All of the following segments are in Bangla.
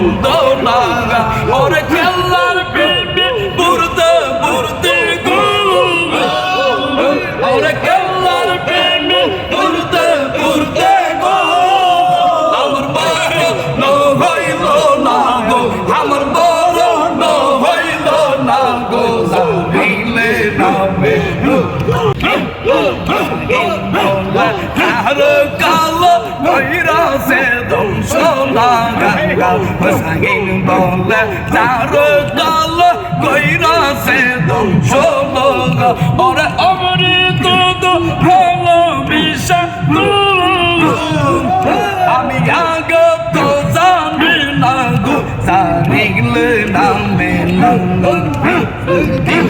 বন্ধ লাগা ওরে খেলার বেবি, বুড়তে বুড়তে গো ওরে খেলার বেবি, বুড়তে বুড়তে গো আমার বড় ন হইল না গো, আমার বড় ন হইল না গো। জানিলে নামে তার কালো কইরা সে ধ্বংস লাগা বসাইন বলে তার কালো কইরা সে ধ্বংস লাগা ওরে অমৃত তো ভালো বিষা আমি আগে তো জানি না গো জানিলে নামে হায়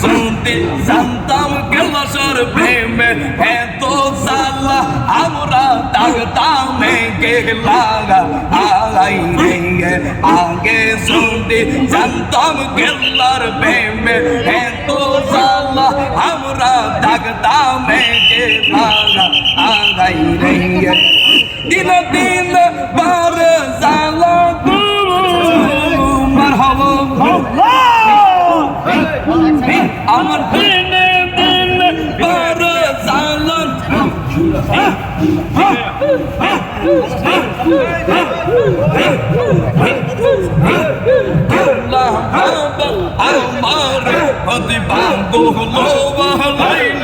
যদি জানতাম গেলাসর প্রেমে, এত সালা আমরা ডাকতাম গেলা আগাই রে আগে যদি জানতাম গেলার প্রেমে, এত সালা আমরা ডাকতাম গেলা আগাই রে দিন দিন আমার দিনে দিনে বড় জালন আমার অতি বাঙ্গো হলো বাহালাইলি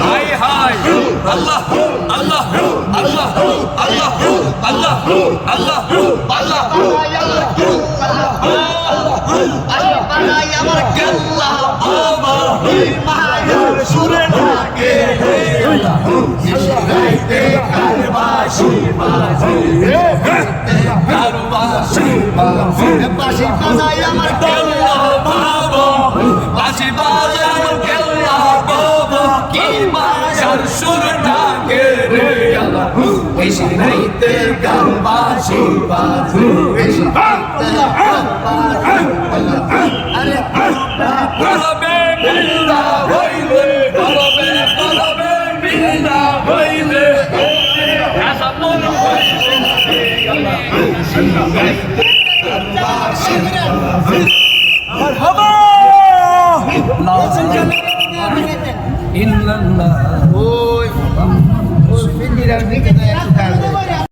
হাই হাই আল্লাহ আল্লাহ আল্লাহ আল্লাহ আল্লাহ আল্লাহ আল্লাহ আমার গেল্লা আমার মায়া বাসি বাজাই আমার কেল্লা বাবা। বাসি বাজাই আমার কেল্লা বাবা। কি বাজার সুরটা কে রে আল্লাহ এসে নাইতে গান বাসি বাজু এসে নাইতে গান বাজু